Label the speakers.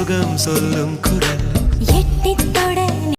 Speaker 1: சொர்க்கம் சொல்லும் குரல்.